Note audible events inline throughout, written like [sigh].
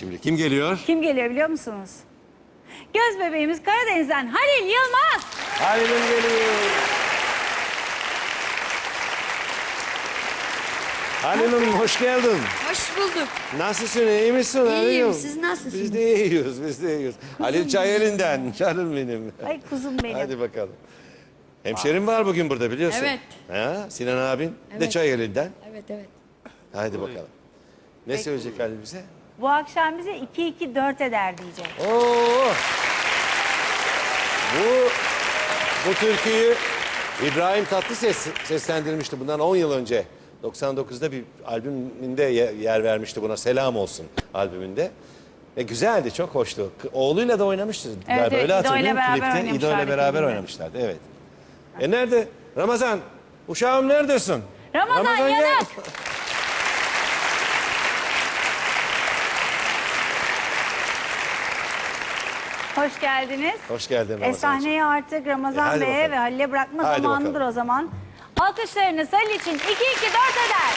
Şimdi kim geliyor? Kim geliyor biliyor musunuz? Göz bebeğimiz Karadeniz'den Halil Yılmaz. Halil'im geliyor. Halil'im hoş geldin. Hoş bulduk. Nasılsın, iyi misin İyiyim, Halil'im? siz nasılsınız? Biz de iyiyiz, biz de iyiyiz. Halil Çayeli'nden, canım benim. Ay kuzum benim. Hadi bakalım. Hemşerim var bugün burada biliyorsun. Evet. Ha, Sinan abin de Evet. Çayeli'nden. Evet evet. Hadi bakalım. Ne söyleyecek Halil bize? Bu akşam bize 2-2-4 eder diyecek. Oo! Bu bu türküyü İbrahim Tatlıses seslendirmişti bundan 10 yıl önce. 99'da bir albümünde ye- yer vermişti buna Selam Olsun albümünde. Ve güzeldi, çok hoştu. Oğluyla da oynamıştı galiba. evet, Öyle hatırlıyorum. Klipte İdo ile beraber oynamışlardı. Evet. E nerede? Ramazan, uşağım neredesin? Ramazan, gel. Hoş geldiniz. Hoş geldin E, sahneyi artık E, Ramazan hadi Bey'e bakalım. ve Halil'e bırakma Haydi zamanıdır bakalım. o zaman. Alkışlarınız Halil için 2-2-4 eder.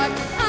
Thank you.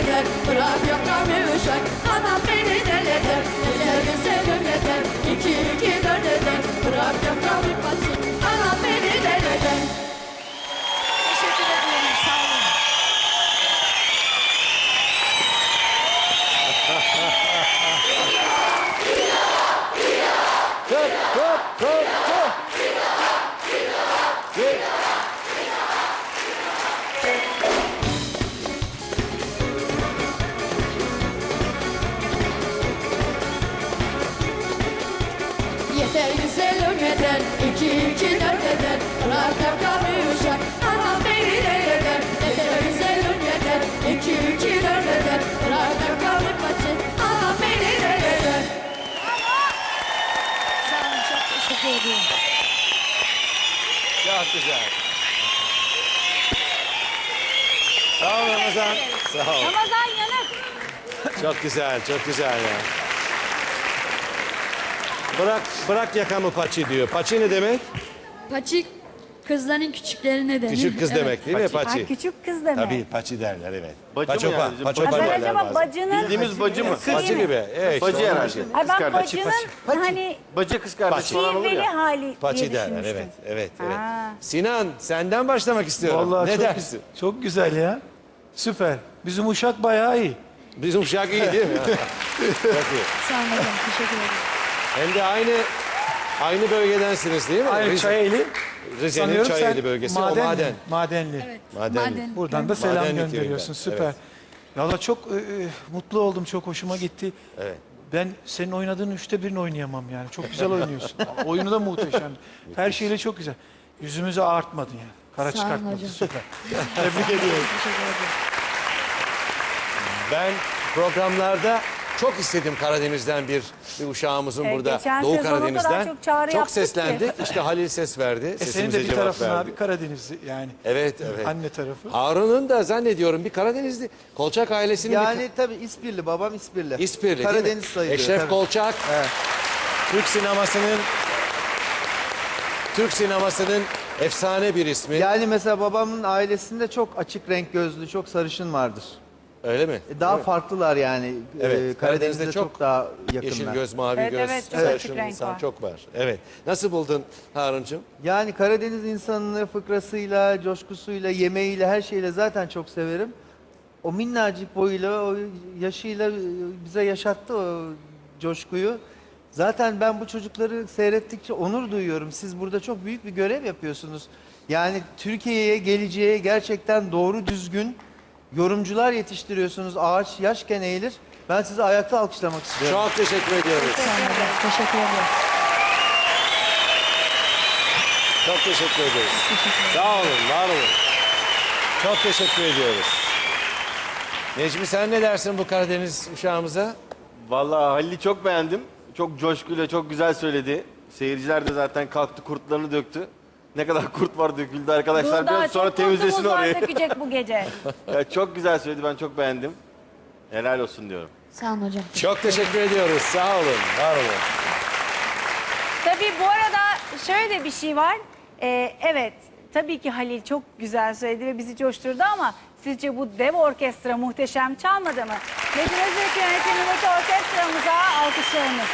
Eder. Bırak yakamı uşak, anam beni deli eder. Yeter güzelim yeter, iki iki dört eder. Bırak yakamı bacı, anam beni deli eder. Çok güzel. Sağ ol Ramazan. Sağ ol. Ramazan Yanık. Çok güzel, çok güzel ya. Bırak, bırak yakamı paçi diyor. Paçi ne demek? Paçik Kızların küçüklerine denir. Küçük kız Evet. demek değil mi Ha, Paçi? küçük kız demek. Tabii paçi derler evet. Bacı mı Paçopa, yani? Paçopa Ha, ben derler acaba bazen. bacının... Bildiğimiz bacı mı? Kız Paçi gibi. Evet, işte Bacı onun herhalde. için. Ay ben Kız kardeşi, bacının hani Bacı kız kardeşi falan olur şiveli ya. hali Paçi diye derler düşünmüştüm. evet. Evet, evet. Ha. Sinan senden başlamak istiyorum. Vallahi ne çok, dersin? Çok güzel ya. Süper. Bizim uşak bayağı iyi. Bizim uşak iyi değil mi? [laughs] Çok iyi. Sağ olun. Teşekkür ederim. Hem de aynı aynı bölgedensiniz değil mi? Aynı Rize- Çayeli. Rize'nin Sanıyorum Çayeli sen bölgesi madenli, o maden. Madenli. Evet. Madenli. Maden. Buradan da selam Madenli gönderiyorsun. köyünden, Süper. evet. Valla çok e, e, mutlu oldum. Çok hoşuma gitti. Evet. Ben senin oynadığın üçte birini oynayamam yani. Çok güzel [laughs] oynuyorsun. Oyunu da muhteşem. Her şeyle çok güzel. Yüzümüzü ağartmadın yani. Kara Sağ olun çıkartmadın. hocam. Süper. [laughs] Tebrik ediyorum. Teşekkür ederim. Ben programlarda çok istedim Karadeniz'den bir, bir uşağımızın Evet, burada geçen Doğu sezon o kadar Karadeniz'den çok çağrı yaptık ki. seslendik. İşte Halil ses verdi. E senin Sesimize de bir cevap tarafın verdi. abi Karadenizli yani. Evet, evet. Anne tarafı. Harun'un da zannediyorum bir Karadenizli. Kolçak ailesinin Yani bir tabii İspirli, babam İspirli. İspirli değil Karadeniz sayılıyor. Eşref tabii. Kolçak. Türk sinemasının Türk sinemasının efsane bir ismi. Yani mesela babamın ailesinde çok açık renk gözlü, çok sarışın vardır. Öyle mi? E, Daha farklılar yani. Evet, Ee, Karadeniz'de çok çok, daha yakınlar. Yeşil göz, mavi Evet, göz, evet, çok sarışın açık renk insan var. çok var. Evet. Nasıl buldun Harun'cum? Yani Karadeniz insanını fıkrasıyla, coşkusuyla, yemeğiyle, her şeyle zaten çok severim. O minnacık boyuyla, o yaşıyla bize yaşattı o coşkuyu. Zaten ben bu çocukları seyrettikçe onur duyuyorum. Siz burada çok büyük bir görev yapıyorsunuz. Yani Türkiye'ye, geleceğe gerçekten doğru düzgün yorumcular yetiştiriyorsunuz. Ağaç yaşken eğilir. Ben sizi ayakta alkışlamak istiyorum. Çok teşekkür ediyoruz. Teşekkür ederim. Çok teşekkür ederiz. Sağ olun, var olun. Çok teşekkür ediyoruz. Necmi sen ne dersin bu Karadeniz uşağımıza? Vallahi Halil'i çok beğendim. Çok coşkuyla, çok güzel söyledi. Seyirciler de zaten kalktı kurtlarını döktü. Ne kadar kurt var döküldü arkadaşlar. Daha Biraz sonra çok temizlesin kurtumuz var orayı. dökecek bu gece. [laughs] Ya çok güzel söyledi. Ben çok beğendim. Helal olsun diyorum. Sağ olun hocam. Çok teşekkür ediyoruz. Sağ olun, var olun. Tabii bu arada şöyle bir şey var. Ee, evet tabii ki Halil çok güzel söyledi ve bizi coşturdu ama sizce bu dev orkestra muhteşem çalmadı mı? Metin Öztürk yönetimindeki orkestramıza alkışlarımız.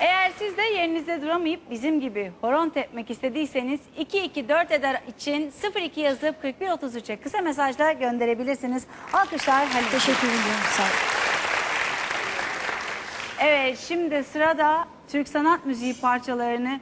Eğer siz de yerinizde duramayıp bizim gibi horon tepmek istediyseniz 224 eder için 02 yazıp 4133'e kısa mesajla gönderebilirsiniz. Alkışlar Halil. Teşekkür ederim. Sağ olun. Evet şimdi sırada Türk sanat müziği parçalarını